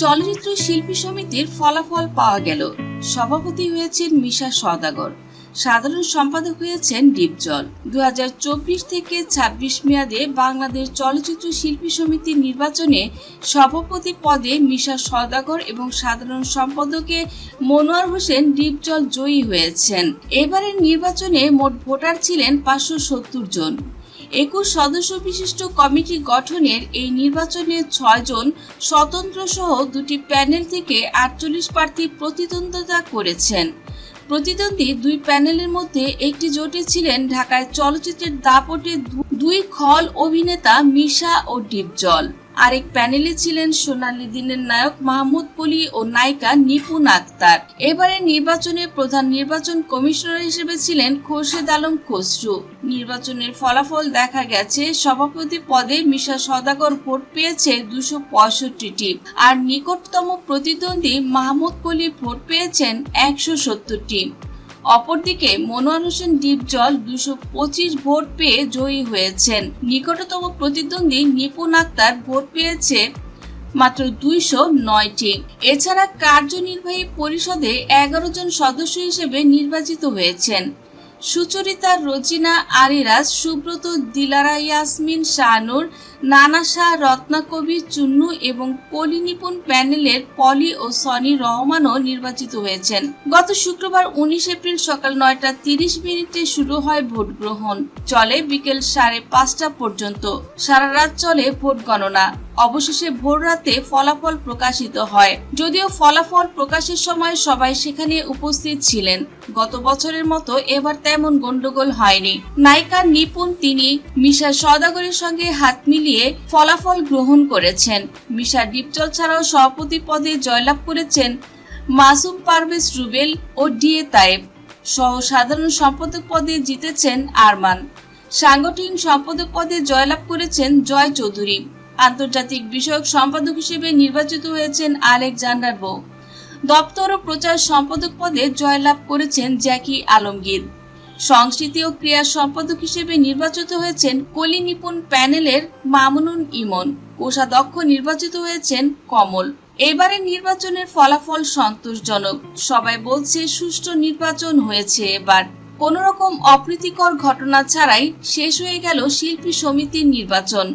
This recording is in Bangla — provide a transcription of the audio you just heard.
চলচ্চিত্র শিল্পী সমিতির ফলাফল পাওয়া গেল। সভাপতি হয়েছেন মিশা সদাগর সাধারণ সম্পাদক হয়েছেন ডিপজল দু হাজার চব্বিশ থেকে ২৬ মেয়াদে বাংলাদেশ চলচ্চিত্র শিল্পী সমিতির নির্বাচনে সভাপতি পদে মিশা সদাগর এবং সাধারণ সম্পাদকে মনোয়ার হোসেন ডিপজল জয়ী হয়েছেন। এবারের নির্বাচনে মোট ভোটার ছিলেন পাঁচশো সত্তর জন। একুশ সদস্য বিশিষ্ট কমিটি গঠনের এই নির্বাচনে ছয়জন স্বতন্ত্র সহ দুটি প্যানেল থেকে আটচল্লিশ প্রার্থী প্রতিদ্বন্দ্বিতা করেছেন। প্রতিদ্বন্দ্বী দুই প্যানেলের মধ্যে একটি জোটে ছিলেন ঢাকায় চলচ্চিত্রের দাপটে দুই খল অভিনেতা মিশা ও ডিপজল। আরেক প্যানেলে ছিলেন সোনালী দিনের নায়ক মাহমুদ পলি ও নায়িকা নিপুণ আক্তার এবারে নির্বাচনে প্রধান নির্বাচন কমিশনার হিসেবে ছিলেন খোরশেদ আলম খসরু। নির্বাচনের ফলাফল দেখা গেছে, সভাপতি পদে মিশা সদাগর ভোট পেয়েছে দুশো পঁয়ষট্টিটি। আর নিকটতম প্রতিদ্বন্দ্বী মাহমুদ পলি ভোট পেয়েছেন একশো সত্তরটি। অপরদিকে মনোয়ার হোসেন ডিপজল দুশো পঁচিশ ভোট পেয়ে জয়ী হয়েছেন। নিকটতম প্রতিদ্বন্দ্বী নিপুণ আক্তার ভোট পেয়েছে মাত্র দুইশো নয়টি। এছাড়া কার্যনির্বাহী পরিষদে এগারো জন সদস্য হিসেবে নির্বাচিত হয়েছেন। সুচরিতা রচিনা আরিরাজ, সুব্রত, দিলারা, ইয়াসমিন শাহনুর নানা শাহ রত্নাকবি চুন্নু এবং পলি নিপুণ প্যানেলের পলি ও সনি রহমানও নির্বাচিত হয়েছেন। গত শুক্রবার উনিশ এপ্রিল সকাল নয়টা তিরিশ মিনিটে শুরু হয় ভোট গ্রহণ। চলে বিকেল সাড়ে পাঁচটা পর্যন্ত। সারা রাত চলে ভোট গণনা। অবশেষে ভোর রাতে ফলাফল প্রকাশিত হয়। যদিও ফলাফল প্রকাশের সময় সবাই সেখানে উপস্থিত ছিলেন। গত বছরের মতো এবার তেমন গন্ডগোল হয়নি। নায়িকা নিপুণ, তিনি মিশা সদাগরের সঙ্গে হাত মিলিয়ে ফলাফল গ্রহণ করেছেন। মিশা ডিপচল ছাড়াও সভাপতি পদে জয়লাভ করেছেন মাসুম পারভেজ রুবেল ও ডিএ তায়েব। সহ সাধারণ সম্পাদক পদে জিতেছেন আরমান। সাংগঠনিক সম্পাদক পদে জয়লাভ করেছেন জয় চৌধুরী। আন্তর্জাতিক বিষয়ক সম্পাদক হিসেবে নির্বাচিত হয়েছেন আলেকজান্ডার বো। দপ্তর ও প্রচার সম্পাদক পদে জয়লাভ করেছেন জ্যাকি আলমগীর। সংস্কৃতি ও ক্রিয়া সম্পাদক হিসেবে নির্বাচিত হয়েছেন কলি নিপুণ প্যানেলের মামুনুন ইমন। কোষাধ্যক্ষ নির্বাচিত হয়েছেন কমল। এবারের নির্বাচনের ফলাফল সন্তোষজনক। সবাই বলছে, সুষ্ঠু নির্বাচন হয়েছে এবার। কোনো রকম অপ্রীতিকর ঘটনা ছাড়াই শেষ হয়ে গেল শিল্পী সমিতির নির্বাচন।